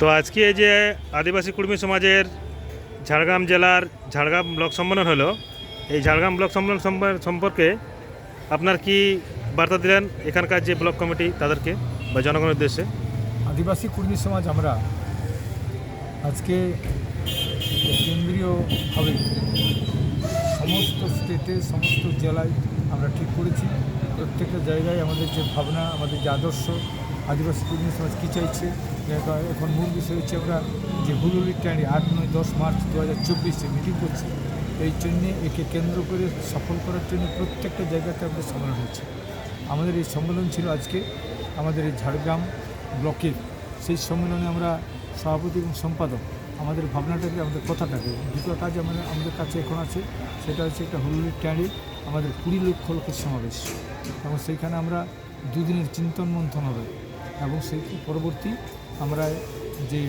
তো আজকে যে আদিবাসী কুর্মী সমাজের ঝাড়গ্রাম জেলার ঝাড়গ্রাম ব্লক সম্মেলন হলো, এই ঝাড়গ্রাম ব্লক সম্মেলন সম্পর্কে আপনার কি বার্তা দিলেন এখানকার যে ব্লক কমিটি তাদেরকে বা জনগণের উদ্দেশ্যে? আদিবাসী কুর্মী সমাজ আমরা আজকে কেন্দ্রীয়ভাবে সমস্ত স্টেটে, সমস্ত জেলায় আমরা ঠিক করেছি। প্রত্যেকটা জায়গায় আমাদের যে ভাবনা, আমাদের যে আদর্শ আদিবাসী কুর্মী সমাজ কী চাইছে? এখন- মূল বিষয় হচ্ছে আমরা যে হুলুলি ট্যাঁড়ি আট, নয়, দশ মার্চ দু হাজার চব্বিশে মিটিং করছি, এই জন্যে একে কেন্দ্র করে সফল করার জন্য প্রত্যেকটা জায়গাতে আমাদের সম্মেলন হচ্ছে আমাদের এই সম্মেলন ছিল আজকে আমাদের এই ঝাড়গ্রাম ব্লকের। সেই সম্মেলনে আমরা সভাপতি এবং সম্পাদক, আমাদের ভাবনাটাকে, আমাদের কথাটাকে দুটো কাজ আমাদের আমাদের কাছে এখন আছে, সেটা হচ্ছে একটা হুলুলির ট্যাঁড়ি আমাদের কুড়ি লক্ষ লোকের সমাবেশ। এবং সেইখানে আমরা দুদিনের চিন্তন মন্থন হবে। এবং সেই পরবর্তী আমরা যে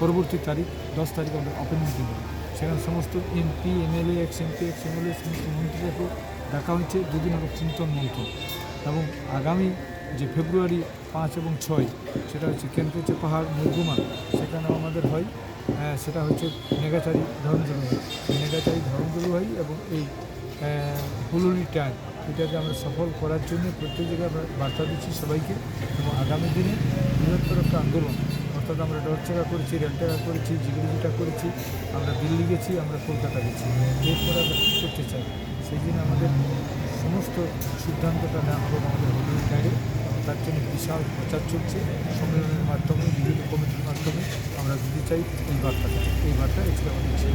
পরবর্তী তারিখ, দশ তারিখ আমরা ওপেন হবে সেখানে সমস্ত MP MLA ex MP ex MLA সমস্ত মন্ত্রীদেরকে ডাকা হয়েছে। দুদিন হবে চিন্তন মন্থন এবং আগামী যে ফেব্রুয়ারি পাঁচ এবং ছয়, সেটা হচ্ছে কেনকেচে পাহাড় মরগুমা সেখানেও আমাদের হয়। সেটা হচ্ছে নেগাচারি ধর্মজলু হয় নেগাচারি ধর্মজলু হয় এবং এই হুলুলি ট্যাগ এটাকে আমরা সফল করার জন্য প্রত্যেক জায়গায় আমরা বার্তা দিচ্ছি সবাইকে এবং আগামী দিনে বৃহত্তর একটা আন্দোলন, অর্থাৎ আমরা ডরচেকা করেছি রেলটেকা করেছি জিগিরিটা করেছি, আমরা দিল্লি গেছি, আমরা কলকাতা গেছি। এরপরে আমরা কী করতে চাই? সেই জন্য আমাদের সমস্ত সিদ্ধান্তটা নেওয়া হবে আমাদের হুলুলি ট্যাগে তার জন্য বিশাল প্রচার চলছে। সম্মেলনের মাধ্যমে, বিভিন্ন কমিটির মাধ্যমে আমরা দিতে চাই এই বার্তাটা। এই বার্তা এছাড়া আমাদের ছিল